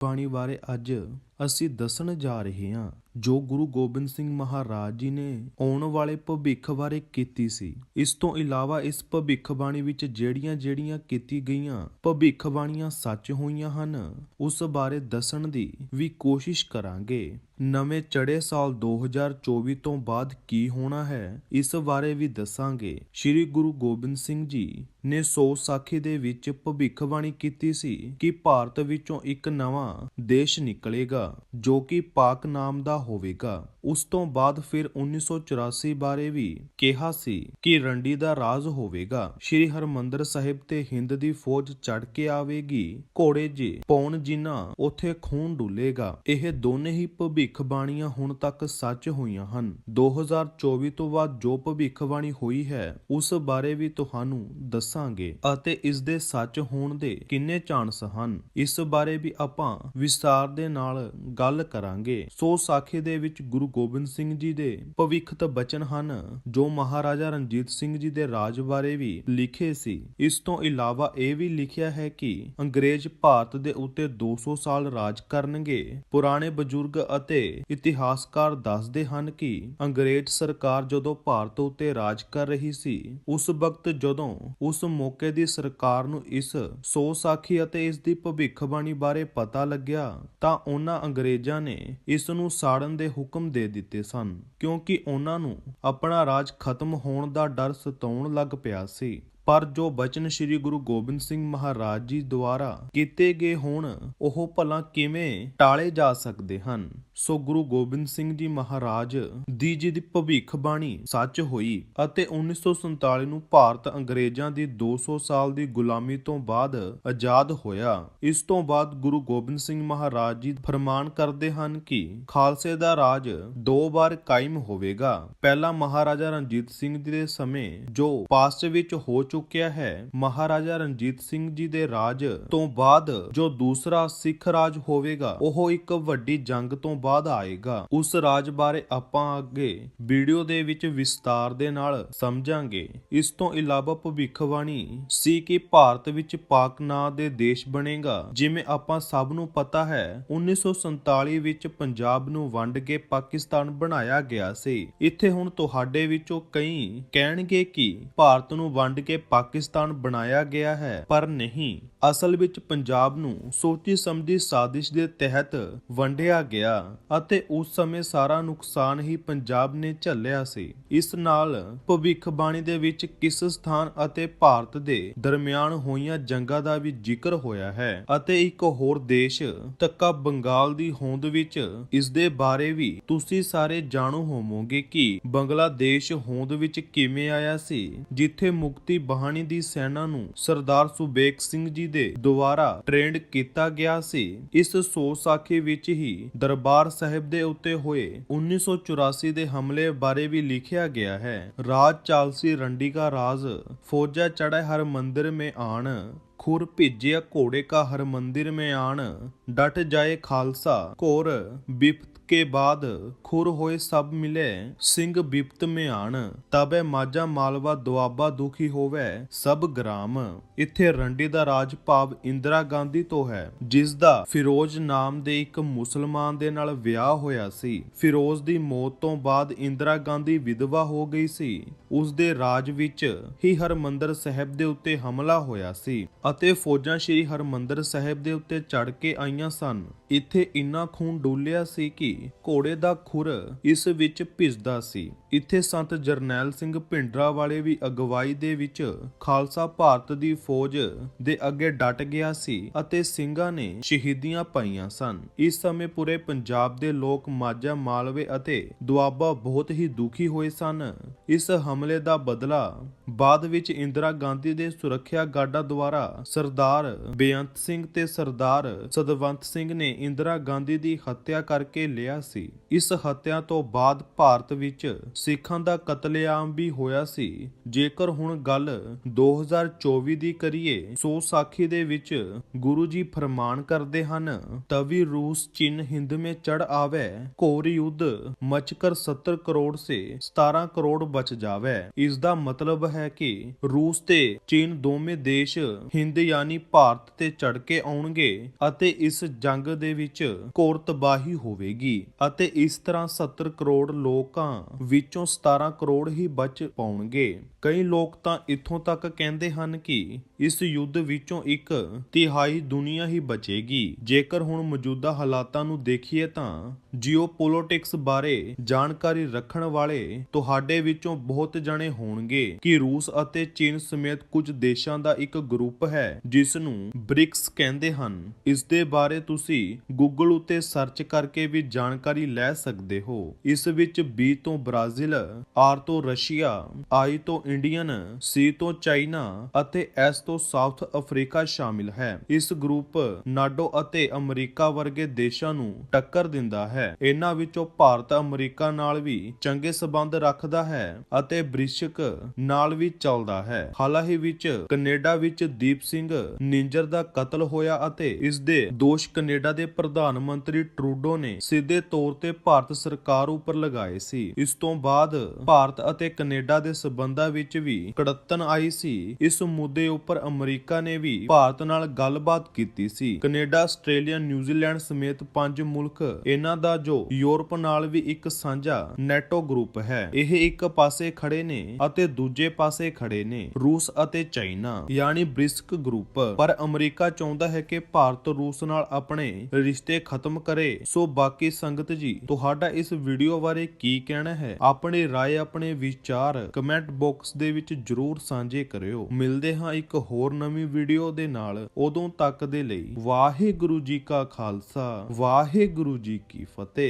ਪਾਣੀ ਬਾਰੇ ਅੱਜ ਅਸੀਂ ਦੱਸਣ ਜਾ ਰਹੇ ਹਾਂ, ਜੋ ਗੁਰੂ ਗੋਬਿੰਦ ਸਿੰਘ ਮਹਾਰਾਜ ਜੀ ਨੇ ਆਉਣ ਵਾਲੇ ਭਵਿੱਖ ਬਾਰੇ ਕੀਤੀ ਸੀ। ਇਸ ਤੋਂ ਇਲਾਵਾ ਇਸ ਭਵਿੱਖਬਾਣੀ ਵਿੱਚ ਜਿਹੜੀਆਂ-ਜਿਹੜੀਆਂ ਕੀਤੀ ਗਈਆਂ ਭਵਿੱਖਬਾਣੀਆਂ ਸੱਚ ਹੋਈਆਂ ਹਨ, ਉਸ ਬਾਰੇ ਦੱਸਣ ਦੀ ਵੀ ਕੋਸ਼ਿਸ਼ ਕਰਾਂਗੇ। ਨਵੇਂ ਚੜ੍ਹੇ ਸਾਲ 2024 ਤੋਂ ਬਾਅਦ ਕੀ ਹੋਣਾ ਹੈ, ਇਸ ਬਾਰੇ ਵੀ ਦੱਸਾਂਗੇ। ਸ੍ਰੀ ਗੁਰੂ ਗੋਬਿੰਦ ਸਿੰਘ ਜੀ ਨੇ ਸੋ ਸਾਖੀ ਦੇ ਵਿੱਚ ਭਵਿੱਖਬਾਣੀ ਕੀਤੀ ਸੀ ਕਿ ਭਾਰਤ ਵਿੱਚੋਂ ਇੱਕ ਨਵਾਂ ਦੇਸ਼ ਨਿਕਲੇਗਾ। ਜੋ ਕਿ ਪਾਕ ਨਾਮ ਦਾ ਹੋਵੇਗਾ। ਉਸ ਤੋਂ ਬਾਅਦ ਫਿਰ 1984 ਬਾਰੇ ਵੀ ਕਿਹਾ ਸੀ ਕਿ ਰੰਡੀ ਦਾ ਰਾਜ ਹੋਵੇਗਾ। ਸ੍ਰੀ ਹਰਮੰਦਰ ਸਾਹਿਬ ਤੇ ਹਿੰਦ ਦੀ ਫੌਜ ਚੜ ਕੇ ਆਵੇਗੀ। ਘੋੜੇ ਜੇ ਪੌਣ ਜਿਨ੍ਹਾਂ ਉੱਥੇ ਖੂਨ ਡੁੱਲੇਗਾ। ਇਹ ਦੋਨੇ ਹੀ ਭਵਿੱਖਬਾਣੀਆਂ ਹੁਣ ਤੱਕ ਸੱਚ ਹੋਈਆਂ ਹਨ। 2024 ਤੋਂ ਬਾਅਦ ਜੋ ਭਵਿੱਖਬਾਣੀ ਹੋਈ ਹੈ, ਉਸ ਬਾਰੇ ਵੀ ਤੁਹਾਨੂੰ ਦੱਸਾਂਗੇ ਅਤੇ ਇਸ ਦੇ ਸੱਚ ਹੋਣ ਦੇ ਕਿੰਨੇ ਚਾਂਸ ਹਨ। ਇਸ ਬਾਰੇ ਵੀ ਆਪਾਂ ਵਿਸਤਾਰ ਦੇ ਨਾਲ ਗੱਲ ਕਰਾਂਗੇ। ਸੋ ਸਾਖੀ ਦੇ ਵਿੱਚ ਗੁਰੂ ਗੋਬਿੰਦ ਸਿੰਘ ਜੀ ਦੇ ਭਵਿੱਖਤ ਬਚਨ ਹਨ, ਜੋ ਮਹਾਰਾਜਾ ਰਣਜੀਤ ਸਿੰਘ ਜੀ ਦੇ ਰਾਜ ਬਾਰੇ ਵੀ ਲਿਖੇ ਸੀ। ਇਸ ਤੋਂ ਇਲਾਵਾ ਇਹ ਵੀ ਲਿਖਿਆ ਹੈ ਕਿ ਅੰਗਰੇਜ਼ ਭਾਰਤ ਦੇ ਉੱਤੇ 200 ਸਾਲ ਰਾਜ ਕਰਨਗੇ। ਪੁਰਾਣੇ ਬਜ਼ੁਰਗ ਅਤੇ ਇਤਿਹਾਸਕਾਰ ਦੱਸਦੇ ਹਨ ਕਿ ਅੰਗਰੇਜ਼ ਸਰਕਾਰ ਜਦੋਂ ਭਾਰਤ ਉੱਤੇ ਰਾਜ ਕਰ ਰਹੀ ਸੀ, ਉਸ ਵਕਤ ਜਦੋਂ ਉਸ ਮੌਕੇ ਦੀ ਸਰਕਾਰ ਨੂੰ ਇਸ ਸੋ ਸਾਖੀ ਅਤੇ ਇਸ ਦੀ ਭਵਿੱਖਬਾਣੀ ਬਾਰੇ ਪਤਾ ਲੱਗਿਆ, ਤਾਂ ਉਹਨਾਂ ਅੰਗਰੇਜ਼ਾਂ ਨੇ ਇਸ ਨੂੰ ਸਾੜਨ ਦੇ ਹੁਕਮ ਦੇ ਦਿੱਤੇ ਸਨ, ਕਿਉਂਕਿ ਉਹਨਾਂ ਨੂੰ ਆਪਣਾ ਰਾਜ ਖਤਮ ਹੋਣ ਦਾ ਡਰ ਸਤਾਉਣ ਲੱਗ ਪਿਆ ਸੀ। ਪਰ ਜੋ ਬਚਨ ਸ੍ਰੀ ਗੁਰੂ ਗੋਬਿੰਦ ਸਿੰਘ ਮਹਾਰਾਜ ਜੀ ਦੁਆਰਾ ਕੀਤੇ ਗਏ ਹੋਣ, ਉਹ ਭਲਾ ਕਿਵੇਂ ਟਾਲੇ ਜਾ ਸਕਦੇ ਹਨ? ਸੋ ਗੁਰੂ ਗੋਬਿੰਦ ਸਿੰਘ ਜੀ ਮਹਾਰਾਜ ਦੀ ਜੀ ਦੀ ਭਵਿੱਖਬਾਣੀ ਸੱਚ ਹੋਈ ਅਤੇ 1947 ਨੂੰ ਭਾਰਤ ਅੰਗਰੇਜ਼ਾਂ ਦੀ 200 ਸਾਲ ਦੀ ਗੁਲਾਮੀ ਤੋਂ ਬਾਅਦ ਆਜ਼ਾਦ ਹੋਇਆ। ਇਸ ਤੋਂ ਬਾਅਦ ਗੁਰੂ ਗੋਬਿੰਦ ਸਿੰਘ ਮਹਾਰਾਜ ਜੀ ਫਰਮਾਨ ਕਰਦੇ ਹਨ ਕਿ ਖਾਲਸੇ ਦਾ ਰਾਜ ਦੋ ਵਾਰ ਕਾਇਮ ਹੋਵੇਗਾ। ਪਹਿਲਾ ਮਹਾਰਾਜਾ ਰਣਜੀਤ ਸਿੰਘ ਜੀ ਦੇ ਸਮੇਂ ਜੋ ਪਾਸਟ ਵਿੱਚ ਹੋ ਚੁੱਕਿਆ ਹੈ। ਮਹਾਰਾਜਾ ਰਣਜੀਤ ਸਿੰਘ ਜੀ ਦੇ ਰਾਜ ਤੋਂ ਬਾਅਦ ਜੋ ਦੂਸਰਾ ਸਿੱਖ ਰਾਜ ਹੋਵੇਗਾ, ਉਹ ਇੱਕ ਵੱਡੀ ਜੰਗ ਤੋਂ ਬਾਅਦ ਆਏਗਾ। ਉਸ ਰਾਜ ਬਾਰੇ ਆਪਾਂ ਅੱਗੇ ਵੀਡੀਓ ਦੇ ਵਿੱਚ ਵਿਸਤਾਰ ਦੇ ਨਾਲ ਸਮਝਾਂਗੇ। ਇਸ ਤੋਂ ਇਲਾਵਾ ਭਵਿੱਖਬਾਣੀ ਸੀ ਕਿ ਭਾਰਤ ਵਿੱਚ ਪਾਕ ਨਾਂ ਦੇ ਦੇਸ਼ ਬਣੇਗਾ। ਜਿਵੇਂ ਆਪਾਂ ਸਭ ਨੂੰ ਪਤਾ ਹੈ 1947 ਵਿੱਚ ਪੰਜਾਬ ਨੂੰ ਵੰਡ ਕੇ ਪਾਕਿਸਤਾਨ ਬਣਾਇਆ ਗਿਆ ਸੀ। ਇੱਥੇ ਹੁਣ ਤੁਹਾਡੇ ਵਿੱਚੋਂ ਕਈ ਕਹਿਣਗੇ ਕਿ ਭਾਰਤ ਨੂੰ ਵੰਡ ਕੇ ਪਾਕਿਸਤਾਨ ਬਣਾਇਆ ਗਿਆ ਹੈ ਪਰ ਨਹੀਂ। ਅਸਲ ਵਿੱਚ ਪੰਜਾਬ ਨੂੰ ਸੋਚੀ ਸਮਝੀ ਸਾਜ਼ਿਸ਼ ਦੇ ਤਹਿਤ ਵੰਡਿਆ ਗਿਆ ਅਤੇ ਉਸ ਸਮੇਂ ਸਾਰਾ ਨੁਕਸਾਨ ਹੀ ਪੰਜਾਬ ਨੇ ਝੱਲਿਆ ਸੀ। ਇਸ ਨਾਲ ਭਵਿੱਖਬਾਣੀ ਦੇ ਵਿੱਚ ਕਿਸ ਸਥਾਨ ਅਤੇ ਭਾਰਤ ਦੇ ਦਰਮਿਆਨ ਹੋਈਆਂ ਜੰਗਾਂ ਦਾ ਵੀ ਜ਼ਿਕਰ ਹੋਇਆ ਹੈ ਅਤੇ ਇੱਕ ਹੋਰ ਦੇਸ਼ ਤੱਕਾ ਬੰਗਾਲ ਦੀ ਹੋਂਦ ਵਿੱਚ ਇਸ ਦੇ ਬਾਰੇ ਵੀ ਤੁਸੀਂ ਸਾਰੇ ਜਾਣੂ ਹੋਵੋਗੇ ਕਿ ਬੰਗਲਾਦੇਸ਼ ਹੋਂਦ ਵਿੱਚ ਕਿਵੇਂ ਆਇਆ ਸੀ, ਜਿੱਥੇ ਮੁਕਤੀ ਬਹਾਣੀ ਦੀ ਸੈਨਾ ਨੂੰ ਸਰਦਾਰ ਸੁਬੇਗ ਸਿੰਘ ਜੀ ਦੇ ਦੁਆਰਾ ਟ੍ਰੇਨਡ ਕੀਤਾ ਗਿਆ ਸੀ। ਇਸ ਸੋ ਸਾਖੀ ਵਿੱਚ ਹੀ ਦਰਬਾਰ ਸਾਹਿਬ ਦੇ ਉੱਤੇ ਹੋਏ 1984 ਦੇ ਹਮਲੇ ਬਾਰੇ ਵੀ ਲਿਖਿਆ ਗਿਆ ਹੈ। ਰਾਜ ਚਾਲਸੀ ਰੰਡੀ ਕਾ ਰਾਜ ਫੌਜਾ ਚੜ੍ਹੇ ਹਰ ਮੰਦਿਰ ਮੇ ਆਣ ਖੁਰ ਭੇਜਿਆ ਘੋੜੇ ਕਾ ਹਰ ਮੰਦਿਰ ਮੇ ਆਣ, ਡਟ ਜਾਏ ਖਾਲਸਾ, ਘੋਰ ਬਿਪਤ ਕੇ ਬਾਦ, ਖੁਰ ਹੋਏ ਸਭ ਮਿਲੇ, ਸਿੰਘ ਬਿਪਤ ਮੇ ਆਣ, ਤਬੇ ਮਾਝਾ ਮਾਲਵਾ ਦੁਆਬਾ ਦੁਖੀ ਹੋਵੇ, ਸਭ ਗ੍ਰਾਮ। ਇੱਥੇ ਰੰਡੀ ਦਾ ਰਾਜ ਭਾਵ ਇੰਦਰਾ ਗਾਂਧੀ ਤੋਂ ਹੈ, ਜਿਸ ਦਾ ਫਿਰੋਜ਼ ਨਾਮ ਦੇ ਇੱਕ ਮੁਸਲਮਾਨ ਦੇ ਨਾਲ ਵਿਆਹ ਹੋਇਆ ਸੀ। ਫਿਰੋਜ਼ ਦੀ ਮੌਤ ਤੋਂ ਬਾਅਦ ਇੰਦਰਾ ਗਾਂਧੀ ਵਿਧਵਾ ਹੋ ਗਈ ਸੀ। ਉਸ ਦੇ ਰਾਜ ਵਿੱਚ ਹੀ ਹਰਮੰਦਰ ਸਾਹਿਬ ਦੇ ਉੱਤੇ ਹਮਲਾ ਹੋਇਆ ਸੀ। ਅਤੇ ਫੌਜਾਂ ਸ੍ਰੀ ਹਰਮੰਦਰ ਸਾਹਿਬ ਦੇ ਉੱਤੇ ਚੜ ਕੇ ਆਈਆਂ ਸਨ। ਇੱਥੇ ਇੰਨਾ ਖੂਨ ਡੋਲਿਆ ਸੀ ਕਿ ਘੋੜੇ ਦਾ ਖੁਰ ਇਸ ਵਿੱਚ ਭਿੱਜਦਾ ਸੀ। ਇੱਥੇ ਸੰਤ ਜਰਨੈਲ ਸਿੰਘ ਭਿੰਡਰਾ ਵਾਲੇ ਵੀ ਅਗਵਾਈ ਦੇ ਵਿੱਚ ਖਾਲਸਾ ਭਾਰਤ ਦੀ ਫੌਜ ਦੇ ਅੱਗੇ ਡਟ ਗਿਆ ਸੀ ਅਤੇ ਸਿੰਘਾਂ ਨੇ ਸ਼ਹੀਦੀਆਂ ਪਾਈਆਂ ਸਨ। ਇਸ ਸਮੇਂ ਪੂਰੇ ਪੰਜਾਬ ਦੇ ਲੋਕ ਮਾਝਾ, ਮਾਲਵੇ ਅਤੇ ਦੁਆਬਾ ਬਹੁਤ ਹੀ ਦੁਖੀ ਹੋਏ ਸਨ। ਇਸ ਹਮਲੇ ਦਾ ਬਦਲਾ ਬਾਅਦ ਵਿੱਚ ਇੰਦਰਾ ਗਾਂਧੀ ਦੇ ਸੁਰੱਖਿਆ ਗਾਰਡਾਂ ਦੁਆਰਾ ਸਰਦਾਰ ਬੇਅੰਤ ਸਿੰਘ ਤੇ ਸਰਦਾਰ ਸਦਵੰਤ ਸਿੰਘ ਨੇ ਇੰਦਰਾ ਗਾਂਧੀ ਦੀ ਹੱਤਿਆ ਕਰਕੇ ਲਿਆ ਸੀ। ਇਸ ਹੱਤਿਆ ਤੋਂ ਬਾਅਦ ਭਾਰਤ ਵਿੱਚ ਸਿੱਖਾਂ ਦਾ ਕਤਲੇਆਮ ਵੀ ਹੋਇਆ ਸੀ। ਜੇਕਰ ਹੁਣ ਗੱਲ 2024 ਦੀ ਕਰੀਏ, ਸੋ ਸਾਖੀ ਦੇ ਵਿੱਚ ਗੁਰੂ ਜੀ ਫਰਮਾਨ ਕਰਦੇ ਹਨ, ਤਵੀ ਰੂਸ ਚਿੰਨ ਹਿੰਦ ਮੇ ਚੜ ਆਵੇ, ਘੋਰ ਯੁੱਧ ਮਚਕਰ 70 ਕਰੋੜ ਸੇ 17 ਕਰੋੜ ਬਚ ਜਾਵੇ। ਇਸ ਦਾ ਮਤਲਬ ਹੈ ਕਿ ਰੂਸ ਤੇ ਚੀਨ ਦੋਵੇਂ ਦੇਸ਼ ਹਿੰਦ ਯਾਨੀ ਭਾਰਤ ਤੇ ਚੜ ਕੇ ਆਉਣਗੇ ਅਤੇ ਇਸ ਜੰਗ ਦੇ ਵਿੱਚ ਘੋਰ ਤਬਾਹੀ ਹੋਵੇਗੀ ਅਤੇ ਇਸ ਤਰ੍ਹਾਂ 70 ਕਰੋੜ ਲੋਕਾਂ ਵਿੱਚੋਂ 17 ਕਰੋੜ ਹੀ ਬਚ ਪਾਉਣਗੇ। ਕਈ ਲੋਕ ਤਾਂ ਇੱਥੋਂ ਤੱਕ ਕਹਿੰਦੇ ਹਨ ਕਿ ਇਸ ਯੁੱਧ ਵਿੱਚੋਂ ਇੱਕ ਤਿਹਾਈ ਦੁਨੀਆ ਹੀ ਬਚੇਗੀ। ਜੇਕਰ ਹੁਣ ਮੌਜੂਦਾ ਹਾਲਾਤਾਂ ਨੂੰ ਦੇਖੀਏ ਤਾਂ ਜੀਓਪੋਲਿਟਿਕਸ ਬਾਰੇ ਜਾਣਕਾਰੀ ਰੱਖਣ ਵਾਲੇ ਤੁਹਾਡੇ ਵਿੱਚੋਂ ਬਹੁਤ ਜਣੇ ਹੋਣਗੇ ਕਿ ਰੂਸ ਅਤੇ ਚੀਨ ਸਮੇਤ ਕੁਝ ਦੇਸ਼ਾਂ ਦਾ ਇੱਕ ਗਰੁੱਪ ਹੈ ਜਿਸ ਨੂੰ ਬ੍ਰਿਕਸ ਕਹਿੰਦੇ ਹਨ। ਇਸ ਦੇ ਬਾਰੇ ਤੁਸੀਂ ਗੂਗਲ ਉੱਤੇ ਸਰਚ ਕਰਕੇ ਵੀ ਜਾਣਕਾਰੀ ਲੈ ਸਕਦੇ ਹੋ। ਇਸ ਵਿੱਚ B ਤੋਂ ਬ੍ਰਾਜ਼ੀਲ R ਤੋਂ ਰਸ਼ੀਆ I ਤੋਂ ਇੰਡੀਅਨ ਸੀ ਤੋਂ ਚਾਈਨਾ ਅਤੇ ਐਸ ਤੋਂ ਸਾਊਥ ਅਫਰੀਕਾ ਸ਼ਾਮਿਲ ਹੈ। ਇਸ ਗਰੁੱਪ ਨਾਡੋ ਅਤੇ ਅਮਰੀਕਾ ਵਰਗੇ ਦੇਸ਼ਾਂ ਨੂੰ ਟੱਕਰ ਦਿੰਦਾ ਹੈ। ਇਹਨਾਂ ਵਿੱਚੋਂ ਭਾਰਤ ਅਮਰੀਕਾ ਨਾਲ ਵੀ ਚੰਗੇ ਸਬੰਧ ਰੱਖਦਾ ਹੈ। ਅਤੇ ਬ੍ਰਿਸ਼ਕ ਨਾਲ ਵੀ ਚੱਲਦਾ ਹੈ। ਹਾਲ ਵਿੱਚ ਕੈਨੇਡਾ ਵਿੱਚ ਦੀਪ ਸਿੰਘ ਨਿੰਜਰ ਦਾ ਕਤਲ ਹੋਇਆ ਅਤੇ ਇਸ ਦੇ ਦੋਸ਼ ਕੈਨੇਡਾ ਦੇ ਪ੍ਰਧਾਨ ਮੰਤਰੀ ਟਰੂਡੋ ਨੇ ਸਿੱਧੇ ਤੌਰ ਤੇ ਭਾਰਤ ਸਰਕਾਰ ਉੱਪਰ ਲਗਾਏ ਸੀ। ਇਸ ਤੋਂ ਬਾਅਦ ਭਾਰਤ ਅਤੇ ਕੈਨੇਡਾ ਦੇ ਸਬੰਧਾਂ ਵਿੱਚ ਵੀ ਕੜਤਨ ਆਈ ਸੀ। ਇਸ ਮੁੱਦੇ ਉੱਪਰ ਅਮਰੀਕਾ ਨੇ ਵੀ ਭਾਰਤ ਨਾਲ ਗੱਲਬਾਤ ਕੀਤੀ ਸੀ। ਕੈਨੇਡਾ, ਆਸਟ੍ਰੇਲੀਆ ਨਿਊਜ਼ੀਲੈਂਡ ਸਮੇਤ ਪੰਜ ਮੁਲਕ ਇਹਨਾਂ ਦਾ ਜੋ ਯੂਰਪ ਨਾਲ ਵੀ ਇੱਕ ਸਾਂਝਾ ਨੈਟੋ ਗਰੁੱਪ ਹੈ। ਇਹ ਇੱਕ ਪਾਸੇ ਖੜੇ ਨੇ ਅਤੇ ਦੂਜੇ ਪਾਸੇ ਖੜੇ ਨੇ ਰੂਸ ਅਤੇ ਚਾਈਨਾ ਯਾਨੀ ਬ੍ਰਿਸਕ ਗਰੁੱਪ ਪਰ ਅਮਰੀਕਾ ਚਾਹੁੰਦਾ ਹੈ ਕਿ ਭਾਰਤ ਰੂਸ ਨਾਲ ਆਪਣੇ ਰਿਸ਼ਤੇ ਖਤਮ ਕਰੇ ਸੋ ਬਾਕੀ ਸੰਗਤ ਜੀ ਤੁਹਾਡਾ ਇਸ ਵੀਡੀਓ ਬਾਰੇ ਕੀ ਕਹਿਣਾ ਹੈ ਆਪਣੀ رائے ਆਪਣੇ ਵਿਚਾਰ ਕਮੈਂਟ ਬਾਕਸ ਦੇ ਵਿੱਚ ਜਰੂਰ ਸਾਂਝੇ ਕਰਿਓ ਮਿਲਦੇ ਹਾਂ ਇੱਕ ਹੋਰ ਨਵੀਂ ਵੀਡੀਓ ਦੇ ਨਾਲ ਉਦੋਂ ਤੱਕ ਦੇ ਲਈ ਵਾਹਿਗੁਰੂ ਜੀ ਕਾ ਖਾਲਸਾ ਵਾਹਿਗੁਰੂ ਜੀ ਕੀ ਫਤਿਹ